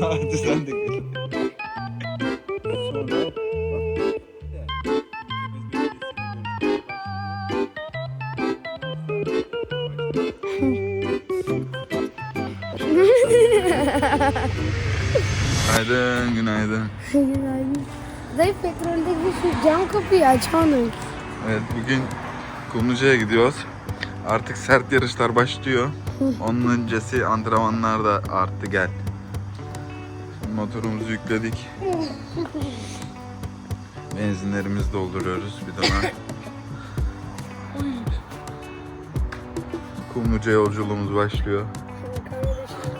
Hadi sen de. Sonra bak. Günaydın, günaydın. Günaydın. Dayı petroldeki şu cam kapıyı açamıyorum. Evet, bugün Kumluca'ya gidiyoruz. Artık sert yarışlar başlıyor. Onun öncesi antrenmanlar da arttı gel. Şimdi motorumuzu yükledik. Benzinlerimizi dolduruyoruz bir dönem. Kumluca yolculuğumuz başlıyor.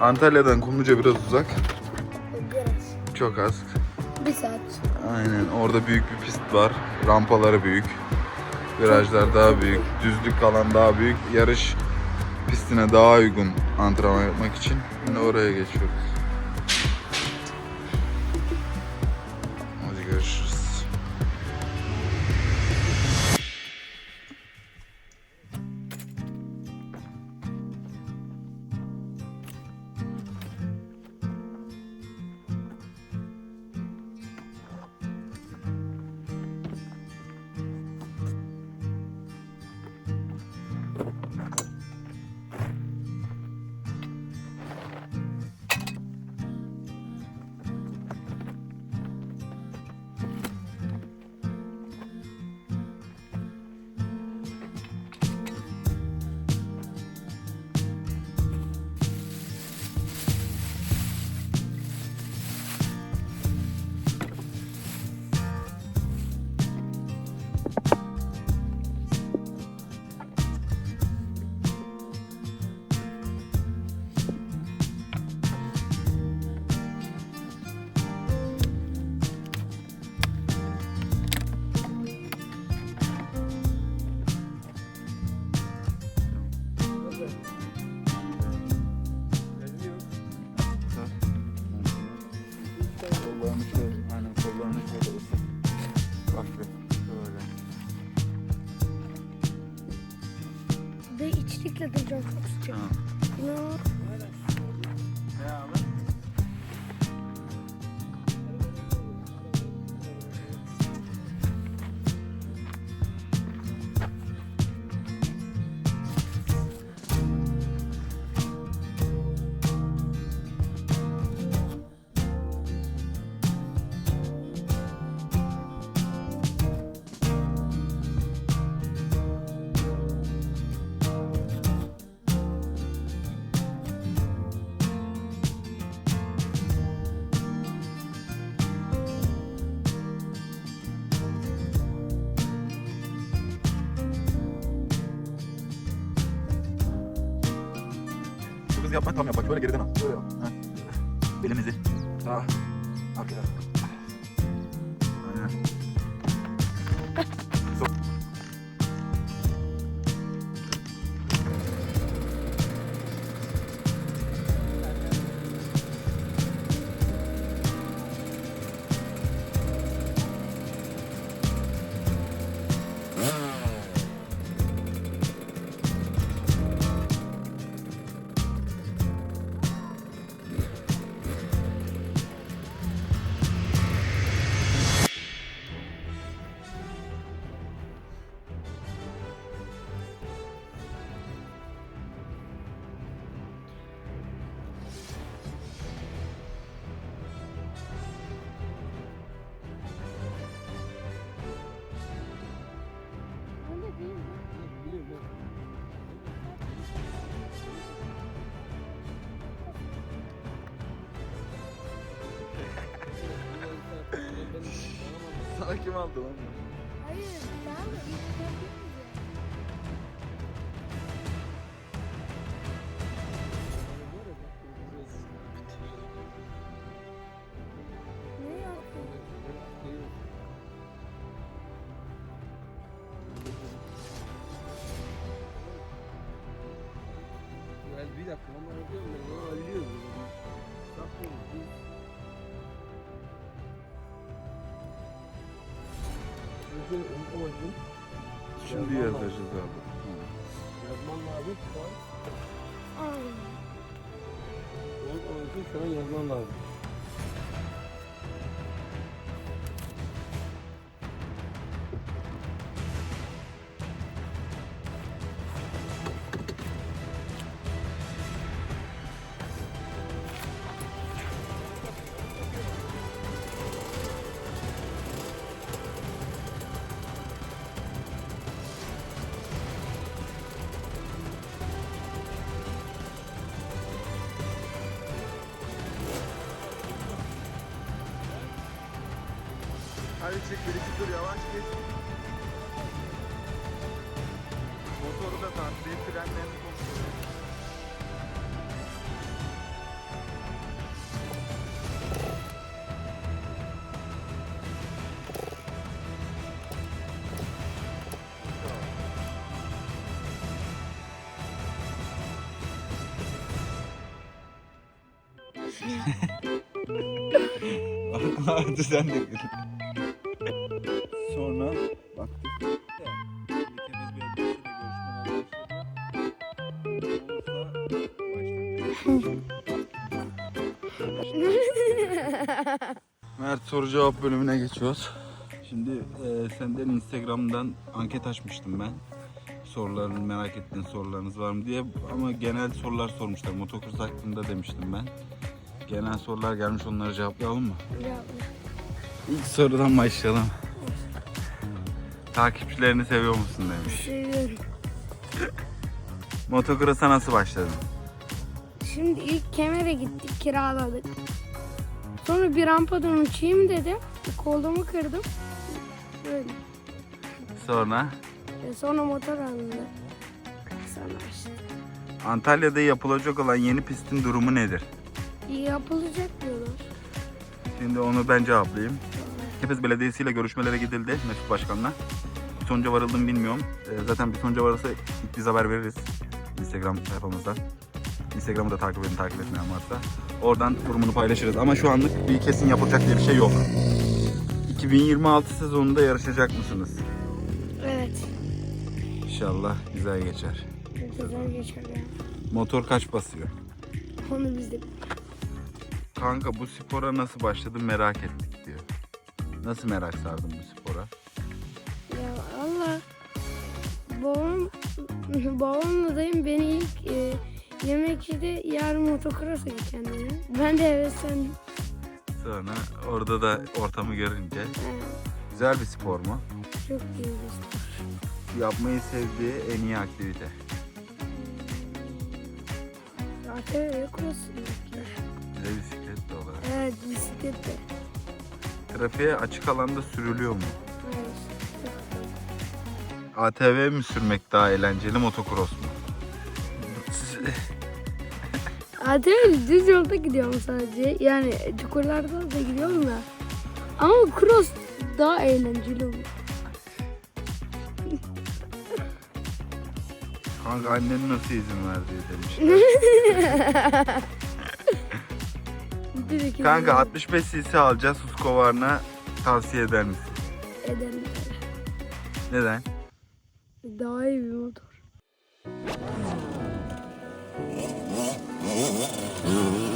Antalya'dan Kumluca biraz uzak. Biraz. Çok az. Bir saat. Aynen orada büyük bir pist var. Rampaları büyük. Virajlar daha büyük. Düzlük alan daha büyük. Yarış pistine daha uygun antrenman yapmak için şimdi oraya geçiyoruz. Tamam. Ya. Ne abi? Yapma tam yap bak böyle geriden al. Böyle yap. Heh. Belimizi. Sağ. Arkaya. Aynen. Sana kim aldı lan? Hayır. Ben de ilk? Ne yaptın? Yani bir dakika ama diyorum ben Şimdi yazacağız abi. Yazman lazım. Ay. O, o şu an yazman lazım. Hadi çık bir iki dur yavaş geç. Motoru da tartlayıp frenlerini kontrol et. Hadi sen de gül. Soru cevap bölümüne geçiyoruz. Şimdi e, senden Instagram'dan anket açmıştım ben. Soruların merak ettiğin sorularınız var mı diye ama genel sorular sormuşlar. Motokurs hakkında demiştim ben. Genel sorular gelmiş onları cevaplayalım mı? İlk sorudan başlayalım. Takipçilerini seviyor musun demiş. Seviyorum. Motocross'a nasıl başladın? Şimdi ilk kemere gittik kiraladık. Sonra bir rampadan uçayım dedim. Kolumu kırdım. Böyle. Sonra E, Sonra motor alındı. Sonra işte. Antalya'da yapılacak olan yeni pistin durumu nedir? Yapılacak diyorlar. Şimdi onu ben cevaplayayım. Kepez Belediyesi ile görüşmelere gidildi Mesut Başkan'la. Bir sonuca varıldı mı bilmiyorum. Ee, zaten bir sonuca varırsa biz haber veririz. Instagram sayfamızdan. Instagram'ı da takip edin takip etmeyen varsa. Oradan durumunu paylaşırız. Ama şu anlık bir kesin yapılacak diye bir şey yok. 2026 sezonunda yarışacak mısınız? Evet. İnşallah güzel geçer. Güzel geçer ya. Motor kaç basıyor? Onu biz de Kanka bu spora nasıl başladın merak ettik diyor. Nasıl merak sardın bu spora? Ya Allah babam babamla dayım beni ilk e, yemekçide yarın motokrosa gideceğim dedi. Ben de heveslendim. Sonra orada da ortamı görünce Ha, güzel bir spor mu? çok iyi bir spor. Yapmayı sevdiği en iyi aktivite. ATV yok olsun. Bir de bisiklet de olarak. Evet bisiklet de. Trafiğe açık alanda sürülüyor mu? Hayır. ATV mi sürmek daha eğlenceli, motocross mu? ATV düz yolda gidiyorum sadece. Yani çukurlarda da gidiyorum da. Ama cross daha eğlenceli olur. Kanka annen nasıl izin verdi. Direkt Kanka 65 cc alacağız Husqvarna tavsiye eder misin? ederim. Neden? Daha iyi bir motor. 음.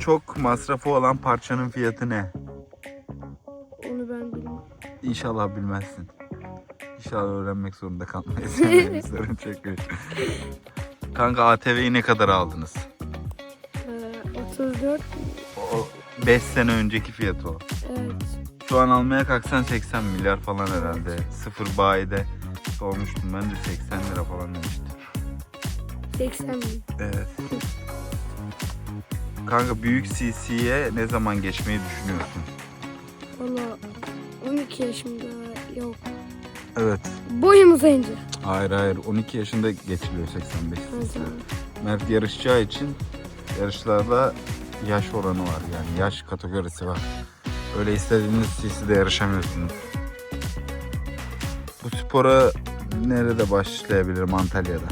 Çok masrafı olan parçanın fiyatı ne? Onu ben bilmem. İnşallah bilmezsin. İnşallah öğrenmek zorunda kalmayız. Sorun çekiyor. Kanka ATV'yi ne kadar aldınız? Ee, 34 O 5 sene önceki fiyatı o. evet. Şu an almaya kalksan 80 milyar falan herhalde. Sıfır bayide sormuştum ben de 80 lira falan demiştim. 80 bin. Evet. Kanka büyük CC'ye ne zaman geçmeyi düşünüyorsun? Valla 12 yaşımda yok. Evet. Boyum uzayınca. Hayır hayır 12 yaşında geçiliyor 85 Ha, cc. tamam. Mert yarışacağı için yarışlarda yaş oranı var yani yaş kategorisi var. Öyle istediğiniz CC'de yarışamıyorsunuz. Bu spora nerede başlayabilirim Antalya'da?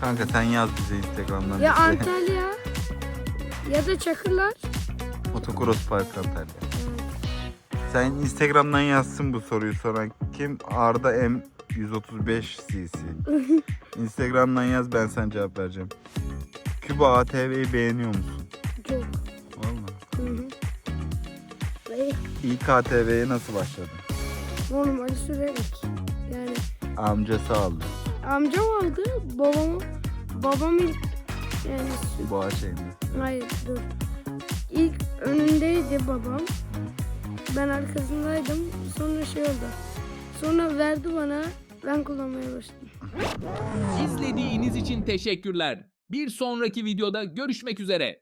Kanka sen yaz bize Instagram'dan. Ya işte. Antalya ya da Çakırlar. Motocross Park Antalya. Sen Instagram'dan yazsın bu soruyu soran kim? Arda M 135 cc. Instagram'dan yaz ben sana cevap vereceğim. Küba ATV'yi beğeniyor musun? Çok. Ve İlk ATV'ye nasıl başladın? normal sürerek. Yani Amcası aldı. amcam aldı. Babam babam ilk yani Boğa şeyinde. hayır dur. İlk önündeydi babam. Ben arkasındaydım. Sonra şey oldu. Sonra verdi bana. Ben kullanmaya başladım. İzlediğiniz için teşekkürler. Bir sonraki videoda görüşmek üzere.